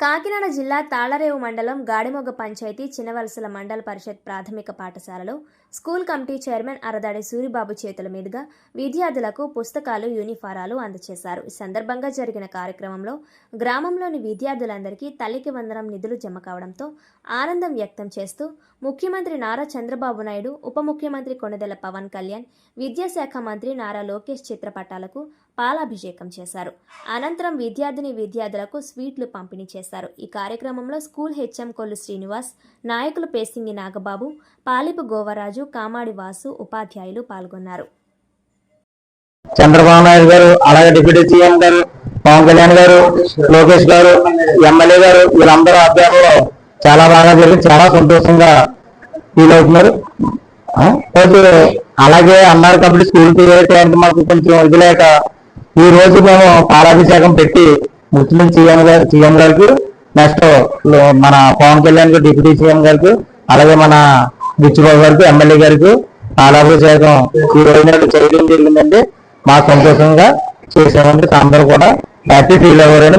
కాకినాడ జిల్లా తాళరేవు మండలం గాడిమొగ్గ పంచాయతీ చినవలసల మండల పరిషత్ ప్రాథమిక పాఠశాలలో school committee chairman Aradadi Suribabu చేతుల మీదుగా విద్యార్థులకు పుస్తకాలు యూనిఫారాలు అందజేశారు. ఈ సందర్భంగా జరిగిన కార్యక్రమంలో గ్రామంలోని విద్యార్థులందరికీ తల్లికి వందనం నిధులు జమ కావడంతో ఆనందం వ్యక్తం చేస్తూ ముఖ్యమంత్రి నారా చంద్రబాబు నాయుడు ఉప ముఖ్యమంత్రి కొణిదెల పవన్ కళ్యాణ్ విద్యాశాఖ మంత్రి నారా లోకేష్ చిత్రపటాలకు పాలాభిషేకం చేశారు. అనంతరం విద్యార్థిని విద్యార్థులకు స్వీట్లు పంపిణీ చేశారు. ఈ కార్యక్రమంలో స్కూల్ హెచ్ఎం కొల్లు శ్రీనివాస్ నాయకులు పేసింగి నాగబాబు పాలిపు గోవరాజు కామాడి వాసు ఉపాధ్యాయులు పాల్గొన్నారు. చంద్రబాబు నాయుడు గారు అలాగే డిప్యూటీ సీఎం గారు పవన్ కళ్యాణ్ గారు లోకేష్ గారు ఎమ్మెల్యే గారు వీళ్ళందరూ ఆధ్వర్యంలో చాలా బాగా జరిగి చాలా సంతోషంగా ఫీల్ అవుతున్నారు. అలాగే అన్నారు కాబట్టి స్కూల్ టైంకి మాకు కొంచెం వదిలేక ఈ రోజు మేము పాలాభిషేకం పెట్టి ముస్లిం సీఎం గారు సీఎం గారికి నెక్స్ట్ మన పవన్ కళ్యాణ్ గారు డిప్యూటీ సీఎం గారికి అలాగే మన బుచ్చిబాబు గారికి ఎమ్మెల్యే గారికి పాలాభిషేకం ఈ రోజు చేయడం జరిగిందండి. మా సంతోషంగా చేసామంటే అందరూ కూడా హ్యాపీ ఫీల్ అవ్వారని